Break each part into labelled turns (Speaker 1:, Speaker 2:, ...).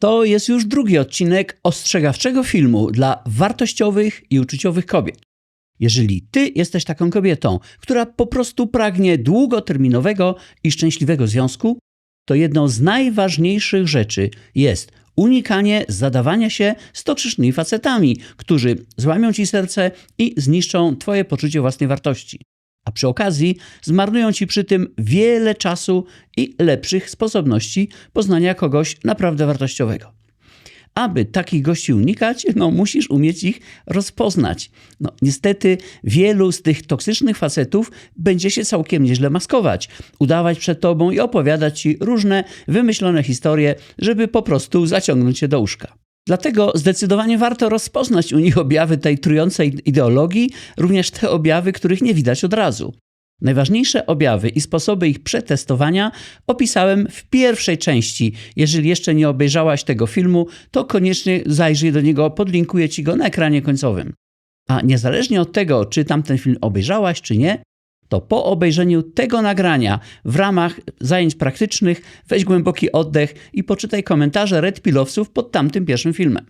Speaker 1: To jest już drugi odcinek ostrzegawczego filmu dla wartościowych i uczuciowych kobiet. Jeżeli ty jesteś taką kobietą, która po prostu pragnie długoterminowego i szczęśliwego związku, to jedną z najważniejszych rzeczy jest unikanie zadawania się z toksycznymi facetami, którzy złamią ci serce i zniszczą twoje poczucie własnej wartości. A przy okazji zmarnują ci przy tym wiele czasu i lepszych sposobności poznania kogoś naprawdę wartościowego. Aby takich gości unikać, no musisz umieć ich rozpoznać. No, niestety wielu z tych toksycznych facetów będzie się całkiem nieźle maskować, udawać przed tobą i opowiadać ci różne wymyślone historie, żeby po prostu zaciągnąć cię do łóżka. Dlatego zdecydowanie warto rozpoznać u nich objawy tej trującej ideologii, również te objawy, których nie widać od razu. Najważniejsze objawy i sposoby ich przetestowania opisałem w pierwszej części. Jeżeli jeszcze nie obejrzałaś tego filmu, to koniecznie zajrzyj do niego, podlinkuję ci go na ekranie końcowym. A niezależnie od tego, czy tamten film obejrzałaś, czy nie, to po obejrzeniu tego nagrania w ramach zajęć praktycznych weź głęboki oddech i poczytaj komentarze Red Pillowców pod tamtym pierwszym filmem.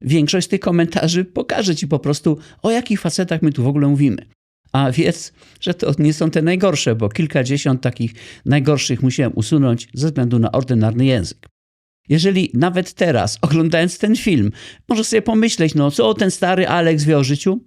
Speaker 1: Większość tych komentarzy pokaże ci po prostu, o jakich facetach my tu w ogóle mówimy. A wiedz, że to nie są te najgorsze, bo kilkadziesiąt takich najgorszych musiałem usunąć ze względu na ordynarny język. Jeżeli nawet teraz, oglądając ten film, możesz sobie pomyśleć, no co ten stary Alex wie o życiu,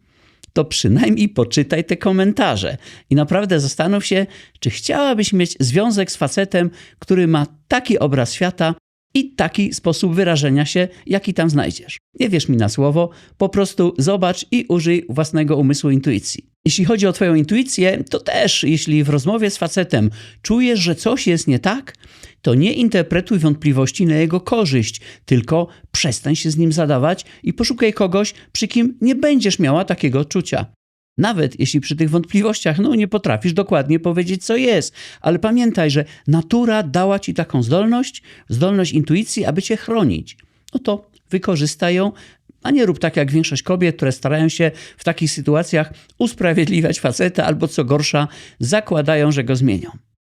Speaker 1: to przynajmniej poczytaj te komentarze i naprawdę zastanów się, czy chciałabyś mieć związek z facetem, który ma taki obraz świata i taki sposób wyrażenia się, jaki tam znajdziesz. Nie wierz mi na słowo, po prostu zobacz i użyj własnego umysłu intuicji. Jeśli chodzi o Twoją intuicję, to też, jeśli w rozmowie z facetem czujesz, że coś jest nie tak, to nie interpretuj wątpliwości na jego korzyść, tylko przestań się z nim zadawać i poszukaj kogoś, przy kim nie będziesz miała takiego odczucia. Nawet jeśli przy tych wątpliwościach no, nie potrafisz dokładnie powiedzieć, co jest, ale pamiętaj, że natura dała ci taką zdolność, zdolność intuicji, aby cię chronić. No to wykorzystaj ją, a nie rób tak jak większość kobiet, które starają się w takich sytuacjach usprawiedliwiać faceta albo co gorsza, zakładają, że go zmienią.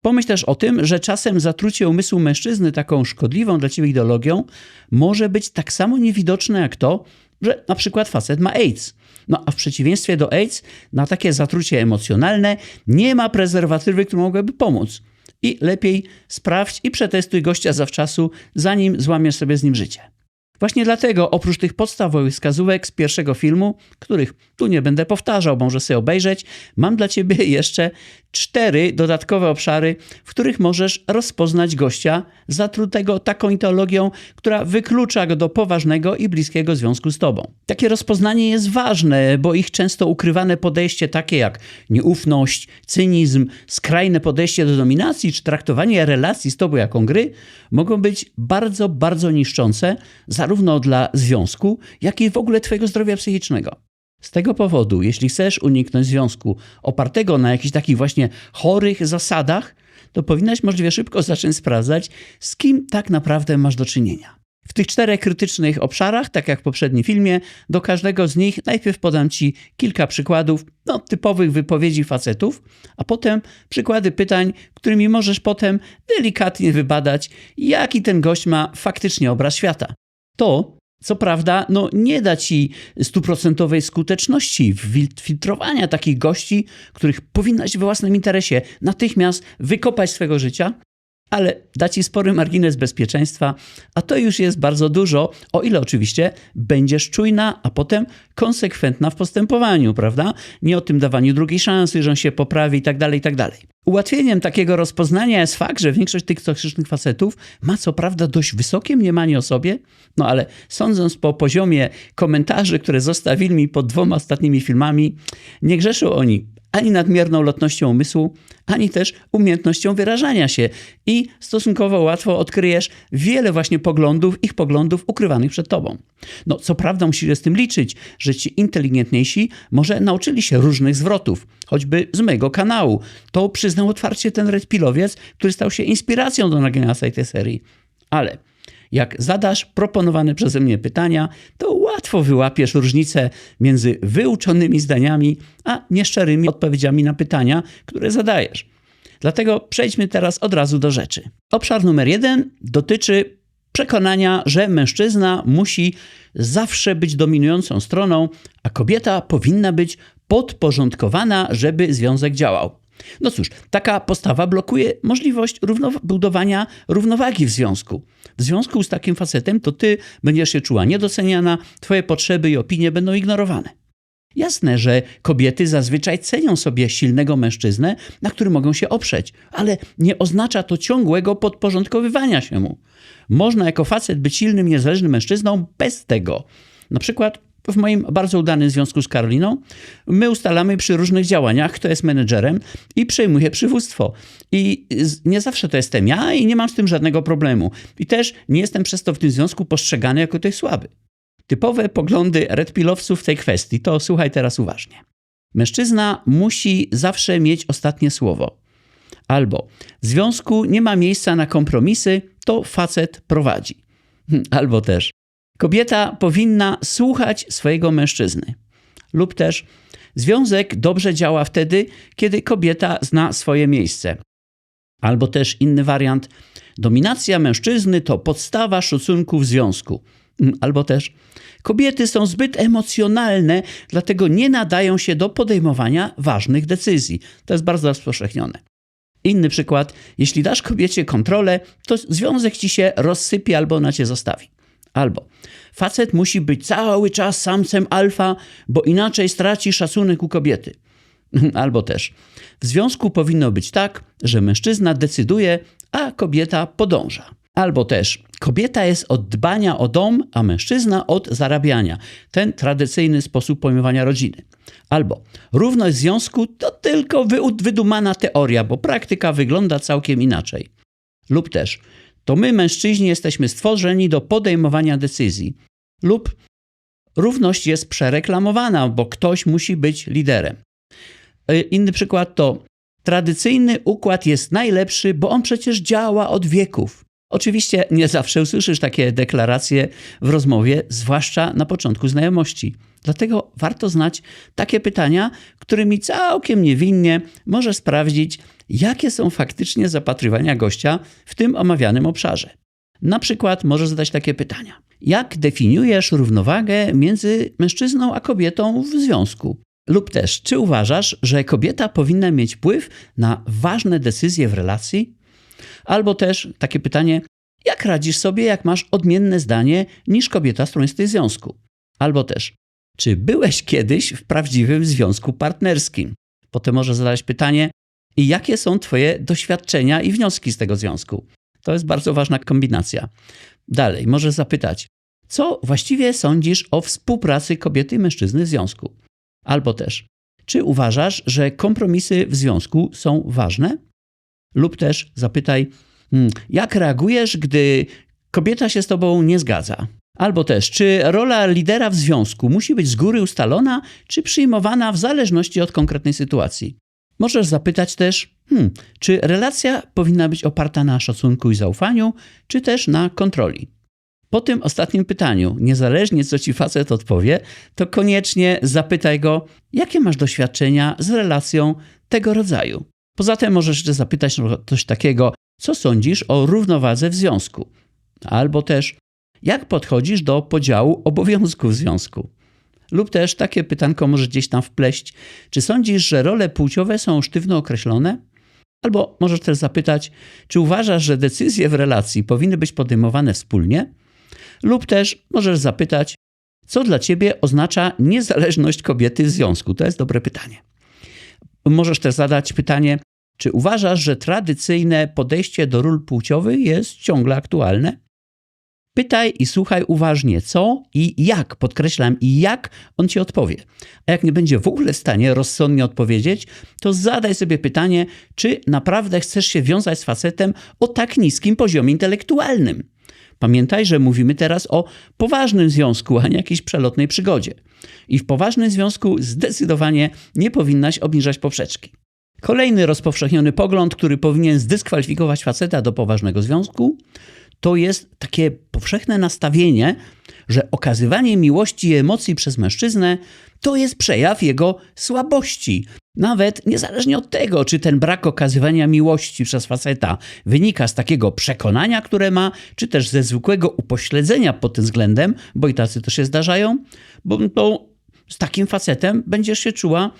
Speaker 1: Pomyśl też o tym, że czasem zatrucie umysłu mężczyzny taką szkodliwą dla ciebie ideologią może być tak samo niewidoczne jak to, że na przykład facet ma AIDS. No a w przeciwieństwie do AIDS, na takie zatrucie emocjonalne nie ma prezerwatywy, która mogłaby pomóc. I lepiej sprawdź i przetestuj gościa zawczasu, zanim złamiesz sobie z nim życie. Właśnie dlatego, oprócz tych podstawowych wskazówek z pierwszego filmu, których tu nie będę powtarzał, może sobie obejrzeć, mam dla Ciebie jeszcze cztery dodatkowe obszary, w których możesz rozpoznać gościa zatrutego taką ideologią, która wyklucza go do poważnego i bliskiego związku z Tobą. Takie rozpoznanie jest ważne, bo ich często ukrywane podejście, takie jak nieufność, cynizm, skrajne podejście do dominacji czy traktowanie relacji z Tobą jako gry, mogą być bardzo, bardzo niszczące, zarówno dla związku, jak i w ogóle Twojego zdrowia psychicznego. Z tego powodu, jeśli chcesz uniknąć związku opartego na jakichś takich właśnie chorych zasadach, to powinnaś możliwie szybko zacząć sprawdzać, z kim tak naprawdę masz do czynienia. W tych czterech krytycznych obszarach, tak jak w poprzednim filmie, do każdego z nich najpierw podam Ci kilka przykładów no, typowych wypowiedzi facetów, a potem przykłady pytań, którymi możesz potem delikatnie wybadać, jaki ten gość ma faktycznie obraz świata. To, co prawda, no nie da ci stuprocentowej skuteczności filtrowania takich gości, których powinnaś we własnym interesie natychmiast wykopać z swojego życia, ale da ci spory margines bezpieczeństwa, a to już jest bardzo dużo, o ile oczywiście będziesz czujna, a potem konsekwentna w postępowaniu, prawda? Nie o tym dawaniu drugiej szansy, że on się poprawi i tak dalej, i tak dalej. Ułatwieniem takiego rozpoznania jest fakt, że większość tych toksycznych facetów ma co prawda dość wysokie mniemanie o sobie, no ale sądząc po poziomie komentarzy, które zostawili mi pod dwoma ostatnimi filmami, nie grzeszą oni ani nadmierną lotnością umysłu, ani też umiejętnością wyrażania się. I stosunkowo łatwo odkryjesz wiele właśnie poglądów, ich poglądów ukrywanych przed tobą. No, co prawda musisz z tym liczyć, że ci inteligentniejsi może nauczyli się różnych zwrotów, choćby z mojego kanału. To przyznał otwarcie ten Red Pilowiec, który stał się inspiracją do nagrania tej serii. Ale jak zadasz proponowane przeze mnie pytania, to łatwo wyłapiesz różnicę między wyuczonymi zdaniami a nieszczerymi odpowiedziami na pytania, które zadajesz. Dlatego przejdźmy teraz od razu do rzeczy. Obszar numer jeden dotyczy przekonania, że mężczyzna musi zawsze być dominującą stroną, a kobieta powinna być podporządkowana, żeby związek działał. No cóż, taka postawa blokuje możliwość równow- budowania równowagi w związku. W związku z takim facetem to ty będziesz się czuła niedoceniana, twoje potrzeby i opinie będą ignorowane. Jasne, że kobiety zazwyczaj cenią sobie silnego mężczyznę, na który mogą się oprzeć, ale nie oznacza to ciągłego podporządkowywania się mu. Można jako facet być silnym, niezależnym mężczyzną bez tego. Na przykład w moim bardzo udanym związku z Karoliną, my ustalamy przy różnych działaniach, kto jest menedżerem i przejmuje przywództwo. I nie zawsze to jestem ja i nie mam z tym żadnego problemu. I też nie jestem przez to w tym związku postrzegany jako ktoś słaby. Typowe poglądy redpilowców w tej kwestii to słuchaj teraz uważnie. Mężczyzna musi zawsze mieć ostatnie słowo. Albo w związku nie ma miejsca na kompromisy, to facet prowadzi. Albo też kobieta powinna słuchać swojego mężczyzny. Lub też związek dobrze działa wtedy, kiedy kobieta zna swoje miejsce. Albo też inny wariant. Dominacja mężczyzny to podstawa szacunku w związku. Albo też kobiety są zbyt emocjonalne, dlatego nie nadają się do podejmowania ważnych decyzji. To jest bardzo rozpowszechnione. Inny przykład, jeśli dasz kobiecie kontrolę, to związek ci się rozsypie albo ona cię zostawi. Albo facet musi być cały czas samcem alfa, bo inaczej straci szacunek u kobiety. Albo też w związku powinno być tak, że mężczyzna decyduje, a kobieta podąża. Albo też kobieta jest od dbania o dom, a mężczyzna od zarabiania. Ten tradycyjny sposób pojmowania rodziny. Albo równość związku to tylko wydumana teoria, bo praktyka wygląda całkiem inaczej. Lub też to my, mężczyźni, jesteśmy stworzeni do podejmowania decyzji. Lub równość jest przereklamowana, bo ktoś musi być liderem. E, inny przykład to tradycyjny układ jest najlepszy, bo on przecież działa od wieków. Oczywiście nie zawsze usłyszysz takie deklaracje w rozmowie, zwłaszcza na początku znajomości. Dlatego warto znać takie pytania, którymi całkiem niewinnie możesz sprawdzić, jakie są faktycznie zapatrywania gościa w tym omawianym obszarze. Na przykład możesz zadać takie pytania. Jak definiujesz równowagę między mężczyzną a kobietą w związku? Lub też, czy uważasz, że kobieta powinna mieć wpływ na ważne decyzje w relacji? Albo też takie pytanie, jak radzisz sobie, jak masz odmienne zdanie niż kobieta, z którą jesteś w związku? Albo też, czy byłeś kiedyś w prawdziwym związku partnerskim? Potem może zadać pytanie, i jakie są Twoje doświadczenia i wnioski z tego związku? To jest bardzo ważna kombinacja. Dalej, możesz zapytać, co właściwie sądzisz o współpracy kobiety i mężczyzny w związku? Albo też, czy uważasz, że kompromisy w związku są ważne? Lub też zapytaj, hmm, jak reagujesz, gdy kobieta się z tobą nie zgadza? Albo też, czy rola lidera w związku musi być z góry ustalona, czy przyjmowana w zależności od konkretnej sytuacji? Możesz zapytać też, hmm, czy relacja powinna być oparta na szacunku i zaufaniu, czy też na kontroli? Po tym ostatnim pytaniu, niezależnie co ci facet odpowie, to koniecznie zapytaj go, jakie masz doświadczenia z relacją tego rodzaju. Poza tym możesz zapytać coś takiego, co sądzisz o równowadze w związku? Albo też, jak podchodzisz do podziału obowiązków w związku? Lub też takie pytanko może gdzieś tam wpleść. Czy sądzisz, że role płciowe są sztywno określone? Albo możesz też zapytać, czy uważasz, że decyzje w relacji powinny być podejmowane wspólnie? Lub też możesz zapytać, co dla ciebie oznacza niezależność kobiety w związku? To jest dobre pytanie. Możesz też zadać pytanie, czy uważasz, że tradycyjne podejście do ról płciowych jest ciągle aktualne? Pytaj i słuchaj uważnie, co i jak, podkreślam, i jak on ci odpowie. A jak nie będzie w ogóle w stanie rozsądnie odpowiedzieć, to zadaj sobie pytanie, czy naprawdę chcesz się wiązać z facetem o tak niskim poziomie intelektualnym. Pamiętaj, że mówimy teraz o poważnym związku, a nie jakiejś przelotnej przygodzie. I w poważnym związku zdecydowanie nie powinnaś obniżać poprzeczki. Kolejny rozpowszechniony pogląd, który powinien zdyskwalifikować faceta do poważnego związku, to jest takie powszechne nastawienie, że okazywanie miłości i emocji przez mężczyznę to jest przejaw jego słabości. Nawet niezależnie od tego, czy ten brak okazywania miłości przez faceta wynika z takiego przekonania, które ma, czy też ze zwykłego upośledzenia pod tym względem, bo i tacy to się zdarzają, bo, bo z takim facetem będziesz się czuła,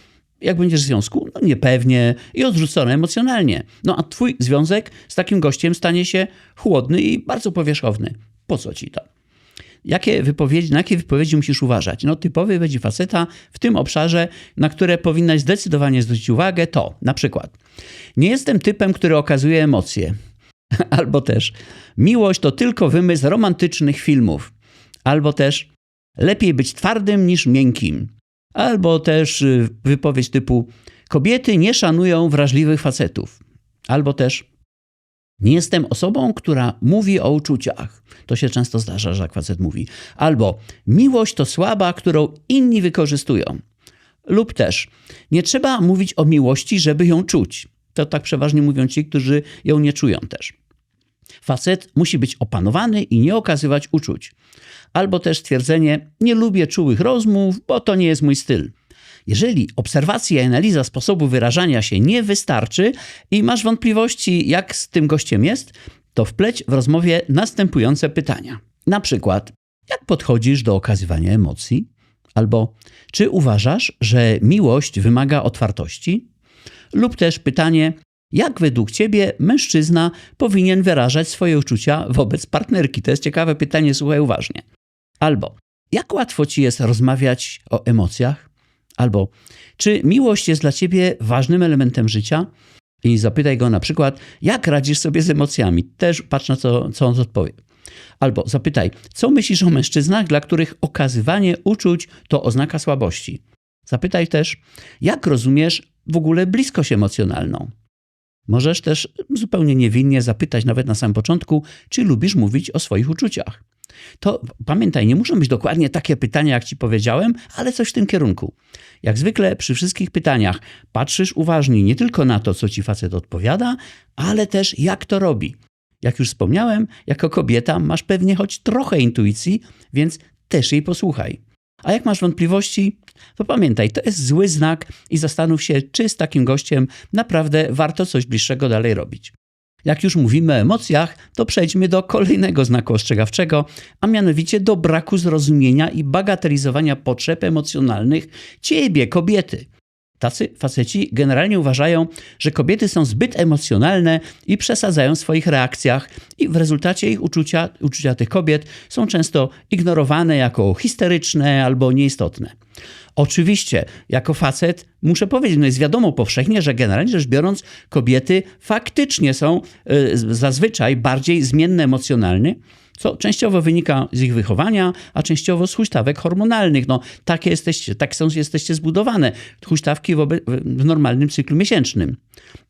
Speaker 1: jak będziesz w związku, no niepewnie i odrzucona emocjonalnie. No a twój związek z takim gościem stanie się chłodny i bardzo powierzchowny. Po co ci to? Jakie wypowiedzi, na jakie wypowiedzi musisz uważać? No, typowy wypowiedzi faceta w tym obszarze, na które powinnaś zdecydowanie zwrócić uwagę, to na przykład nie jestem typem, który okazuje emocje. Albo też miłość to tylko wymysł romantycznych filmów. Albo też lepiej być twardym niż miękkim. Albo też y, wypowiedź typu kobiety nie szanują wrażliwych facetów. Albo też nie jestem osobą, która mówi o uczuciach. To się często zdarza, że facet mówi. Albo miłość to słaba, którą inni wykorzystują. Lub też nie trzeba mówić o miłości, żeby ją czuć. To tak przeważnie mówią ci, którzy ją nie czują też. Facet musi być opanowany i nie okazywać uczuć. Albo też twierdzenie: Nie lubię czułych rozmów, bo to nie jest mój styl. Jeżeli obserwacja i analiza sposobu wyrażania się nie wystarczy i masz wątpliwości, jak z tym gościem jest, to wpleć w rozmowie następujące pytania. Na przykład, jak podchodzisz do okazywania emocji? Albo czy uważasz, że miłość wymaga otwartości? Lub też pytanie, jak według ciebie mężczyzna powinien wyrażać swoje uczucia wobec partnerki? To jest ciekawe pytanie, słuchaj uważnie. Albo jak łatwo ci jest rozmawiać o emocjach? Albo czy miłość jest dla ciebie ważnym elementem życia? I zapytaj go na przykład, jak radzisz sobie z emocjami? Też patrz na to, co on odpowie. Albo zapytaj, co myślisz o mężczyznach, dla których okazywanie uczuć to oznaka słabości? Zapytaj też, jak rozumiesz w ogóle bliskość emocjonalną? Możesz też zupełnie niewinnie zapytać, nawet na samym początku, czy lubisz mówić o swoich uczuciach. To pamiętaj, nie muszą być dokładnie takie pytania, jak ci powiedziałem, ale coś w tym kierunku. Jak zwykle przy wszystkich pytaniach patrzysz uważnie nie tylko na to, co ci facet odpowiada, ale też jak to robi. Jak już wspomniałem, jako kobieta masz pewnie choć trochę intuicji, więc też jej posłuchaj. A jak masz wątpliwości, to pamiętaj, to jest zły znak i zastanów się, czy z takim gościem naprawdę warto coś bliższego dalej robić. Jak już mówimy o emocjach, to przejdźmy do kolejnego znaku ostrzegawczego, a mianowicie do braku zrozumienia i bagatelizowania potrzeb emocjonalnych ciebie, kobiety. Tacy faceci generalnie uważają, że kobiety są zbyt emocjonalne i przesadzają w swoich reakcjach, i w rezultacie ich uczucia, uczucia tych kobiet są często ignorowane jako histeryczne albo nieistotne. Oczywiście, jako facet muszę powiedzieć, no jest wiadomo powszechnie, że generalnie rzecz biorąc, kobiety faktycznie są y, zazwyczaj bardziej zmienne emocjonalnie, co częściowo wynika z ich wychowania, a częściowo z huśtawek hormonalnych. No, takie jesteście, tak są, jesteście zbudowane. Huśtawki w, w normalnym cyklu miesięcznym.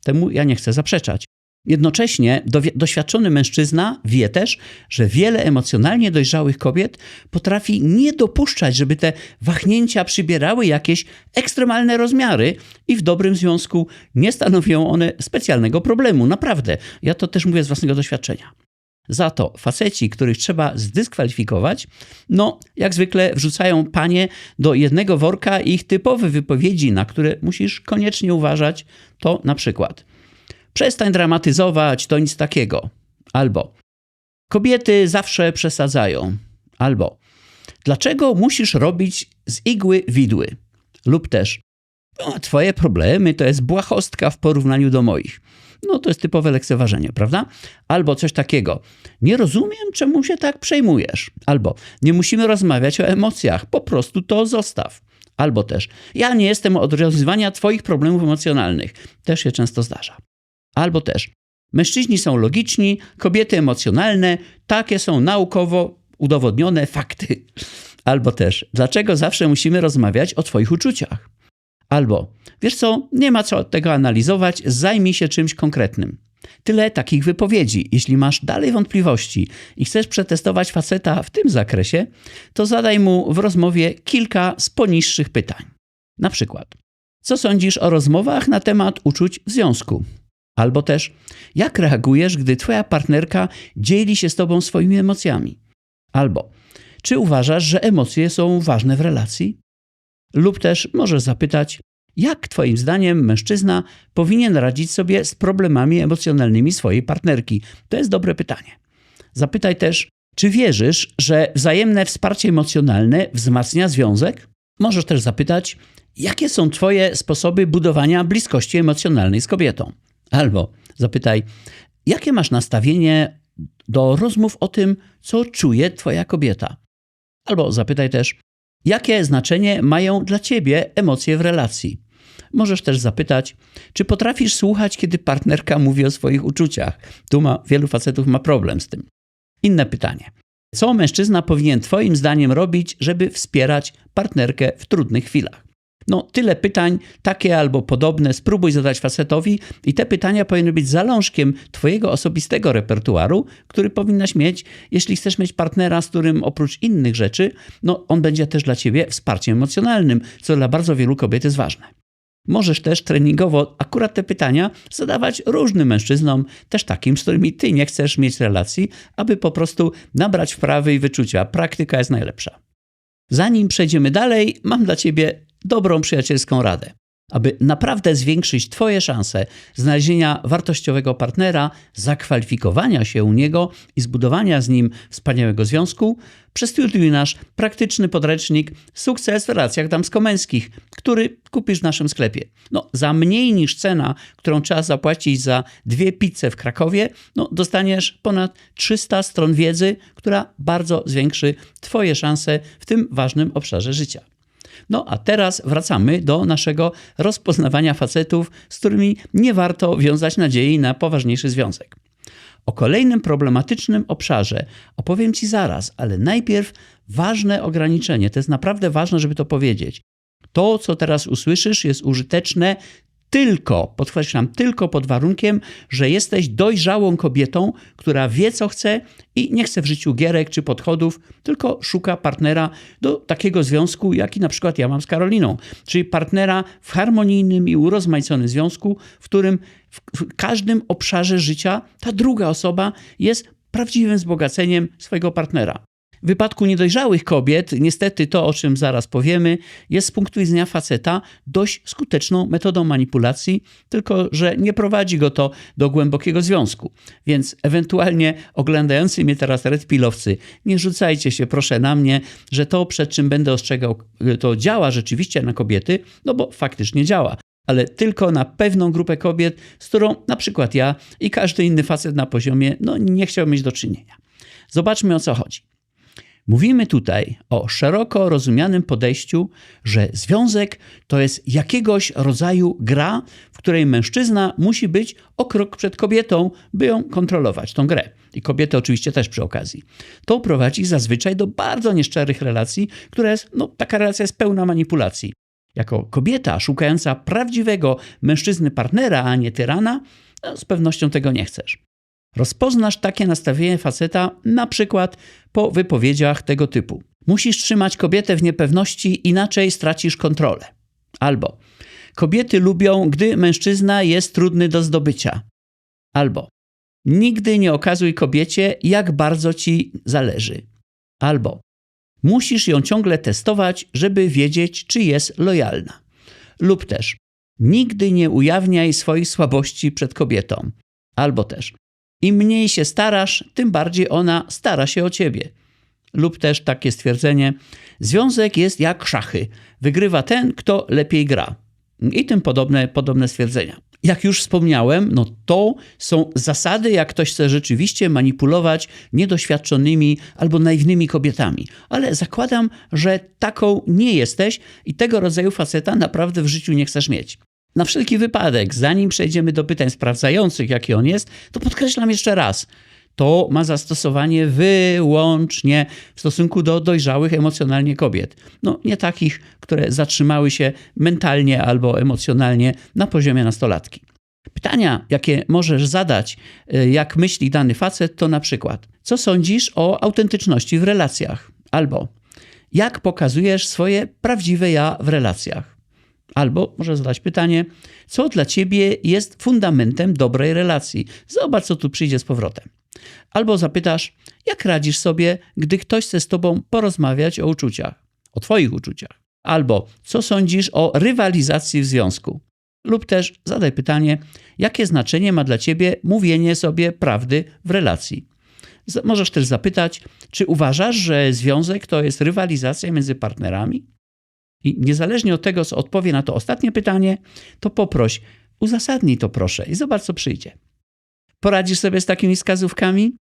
Speaker 1: Temu ja nie chcę zaprzeczać. Jednocześnie doświadczony mężczyzna wie też, że wiele emocjonalnie dojrzałych kobiet potrafi nie dopuszczać, żeby te wahnięcia przybierały jakieś ekstremalne rozmiary i w dobrym związku nie stanowią one specjalnego problemu. Naprawdę. Ja to też mówię z własnego doświadczenia. Za to faceci, których trzeba zdyskwalifikować, no jak zwykle wrzucają panie do jednego worka ich typowe wypowiedzi, na które musisz koniecznie uważać, to na przykład – Przestań dramatyzować, to nic takiego. Albo kobiety zawsze przesadzają. Albo dlaczego musisz robić z igły widły? Lub też no, twoje problemy to jest błahostka w porównaniu do moich. No to jest typowe lekceważenie, prawda? Albo coś takiego. Nie rozumiem, czemu się tak przejmujesz. Albo nie musimy rozmawiać o emocjach, po prostu to zostaw. Albo też ja nie jestem od rozwiązywania twoich problemów emocjonalnych. Też się często zdarza. Albo też mężczyźni są logiczni, kobiety emocjonalne, takie są naukowo udowodnione fakty. Albo też dlaczego zawsze musimy rozmawiać o Twoich uczuciach? Albo wiesz co, nie ma co tego analizować, zajmij się czymś konkretnym. Tyle takich wypowiedzi. Jeśli masz dalej wątpliwości i chcesz przetestować faceta w tym zakresie, to zadaj mu w rozmowie kilka z poniższych pytań. Na przykład, co sądzisz o rozmowach na temat uczuć w związku? Albo też, jak reagujesz, gdy twoja partnerka dzieli się z tobą swoimi emocjami? Albo, czy uważasz, że emocje są ważne w relacji? Lub też możesz zapytać, Jak Twoim zdaniem mężczyzna powinien radzić sobie z problemami emocjonalnymi swojej partnerki? To jest dobre pytanie. Zapytaj też, czy wierzysz, że wzajemne wsparcie emocjonalne wzmacnia związek? Możesz też zapytać, jakie są Twoje sposoby budowania bliskości emocjonalnej z kobietą? Albo zapytaj, jakie masz nastawienie do rozmów o tym, co czuje Twoja kobieta? Albo zapytaj też, jakie znaczenie mają dla Ciebie emocje w relacji? Możesz też zapytać, czy potrafisz słuchać, kiedy partnerka mówi o swoich uczuciach? Tu ma, wielu facetów ma problem z tym. Inne pytanie. Co mężczyzna powinien Twoim zdaniem robić, żeby wspierać partnerkę w trudnych chwilach? No, tyle pytań, takie albo podobne, spróbuj zadać facetowi, i te pytania powinny być zalążkiem Twojego osobistego repertuaru, który powinnaś mieć, jeśli chcesz mieć partnera, z którym oprócz innych rzeczy, no, on będzie też dla Ciebie wsparciem emocjonalnym, co dla bardzo wielu kobiet jest ważne. Możesz też treningowo akurat te pytania zadawać różnym mężczyznom, też takim, z którymi ty nie chcesz mieć relacji, aby po prostu nabrać wprawy i wyczucia. Praktyka jest najlepsza. Zanim przejdziemy dalej, mam dla ciebie dobrą przyjacielską radę. Aby naprawdę zwiększyć Twoje szanse znalezienia wartościowego partnera, zakwalifikowania się u niego i zbudowania z nim wspaniałego związku, przestudiuj nasz praktyczny podręcznik Sukces w relacjach damsko-męskich, który kupisz w naszym sklepie. No, za mniej niż cena, którą trzeba zapłacić za dwie pizze w Krakowie, no, dostaniesz ponad 300 stron wiedzy, która bardzo zwiększy Twoje szanse w tym ważnym obszarze życia. No a teraz wracamy do naszego rozpoznawania facetów, z którymi nie warto wiązać nadziei na poważniejszy związek. O kolejnym problematycznym obszarze opowiem Ci zaraz, ale najpierw ważne ograniczenie. To jest naprawdę ważne, żeby to powiedzieć. To, co teraz usłyszysz, jest użyteczne tylko, podkreślam, tylko pod warunkiem, że jesteś dojrzałą kobietą, która wie, co chce i nie chce w życiu gierek czy podchodów, tylko szuka partnera do takiego związku, jaki na przykład ja mam z Karoliną, czyli partnera w harmonijnym i urozmaiconym związku, w którym w każdym obszarze życia ta druga osoba jest prawdziwym wzbogaceniem swojego partnera. W wypadku niedojrzałych kobiet, niestety to, o czym zaraz powiemy, jest z punktu widzenia faceta dość skuteczną metodą manipulacji, tylko że nie prowadzi go to do głębokiego związku. Więc ewentualnie oglądający mnie teraz redpilowcy, nie rzucajcie się proszę na mnie, że to, przed czym będę ostrzegał, to działa rzeczywiście na kobiety, no bo faktycznie działa ale tylko na pewną grupę kobiet, z którą na przykład ja i każdy inny facet na poziomie no, nie chciał mieć do czynienia. Zobaczmy o co chodzi. Mówimy tutaj o szeroko rozumianym podejściu, że związek to jest jakiegoś rodzaju gra, w której mężczyzna musi być o krok przed kobietą, by ją kontrolować, tą grę. I kobiety oczywiście też przy okazji. To prowadzi zazwyczaj do bardzo nieszczerych relacji, która jest, no taka relacja jest pełna manipulacji. Jako kobieta szukająca prawdziwego mężczyzny partnera, a nie tyrana, no, z pewnością tego nie chcesz. Rozpoznasz takie nastawienie faceta na przykład po wypowiedziach tego typu. Musisz trzymać kobietę w niepewności, inaczej stracisz kontrolę. Albo kobiety lubią, gdy mężczyzna jest trudny do zdobycia. Albo nigdy nie okazuj kobiecie, jak bardzo ci zależy. Albo musisz ją ciągle testować, żeby wiedzieć, czy jest lojalna. Lub też nigdy nie ujawniaj swoich słabości przed kobietą. Albo też im mniej się starasz, tym bardziej ona stara się o ciebie. Lub też takie stwierdzenie: Związek jest jak szachy. Wygrywa ten, kto lepiej gra. I tym podobne, podobne stwierdzenia. Jak już wspomniałem, no to są zasady, jak ktoś chce rzeczywiście manipulować niedoświadczonymi albo naiwnymi kobietami. Ale zakładam, że taką nie jesteś i tego rodzaju faceta naprawdę w życiu nie chcesz mieć. Na wszelki wypadek, zanim przejdziemy do pytań sprawdzających, jaki on jest, to podkreślam jeszcze raz. To ma zastosowanie wyłącznie w stosunku do dojrzałych emocjonalnie kobiet. No, nie takich, które zatrzymały się mentalnie albo emocjonalnie na poziomie nastolatki. Pytania, jakie możesz zadać, y, jak myśli dany facet, to na przykład: co sądzisz o autentyczności w relacjach? Albo jak pokazujesz swoje prawdziwe ja w relacjach? Albo może zadać pytanie, co dla ciebie jest fundamentem dobrej relacji? Zobacz, co tu przyjdzie z powrotem. Albo zapytasz, jak radzisz sobie, gdy ktoś chce z tobą porozmawiać o uczuciach, o twoich uczuciach. Albo co sądzisz o rywalizacji w związku? Lub też zadaj pytanie, jakie znaczenie ma dla ciebie mówienie sobie prawdy w relacji? Możesz też zapytać, czy uważasz, że związek to jest rywalizacja między partnerami? I niezależnie od tego, co odpowie na to ostatnie pytanie, to poproś, uzasadnij to proszę i zobacz, co przyjdzie. Poradzisz sobie z takimi wskazówkami?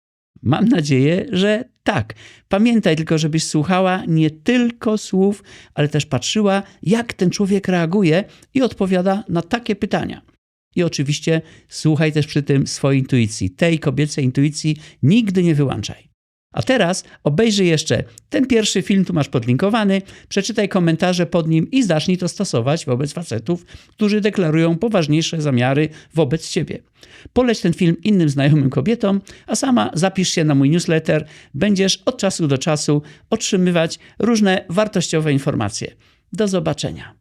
Speaker 1: Mam nadzieję, że tak. Pamiętaj tylko, żebyś słuchała nie tylko słów, ale też patrzyła, jak ten człowiek reaguje i odpowiada na takie pytania. I oczywiście słuchaj też przy tym swojej intuicji. Tej kobiecej intuicji nigdy nie wyłączaj. A teraz obejrzyj jeszcze ten pierwszy film, tu masz podlinkowany, przeczytaj komentarze pod nim i zacznij to stosować wobec facetów, którzy deklarują poważniejsze zamiary wobec ciebie. Poleć ten film innym znajomym kobietom, a sama zapisz się na mój newsletter. Będziesz od czasu do czasu otrzymywać różne wartościowe informacje. Do zobaczenia.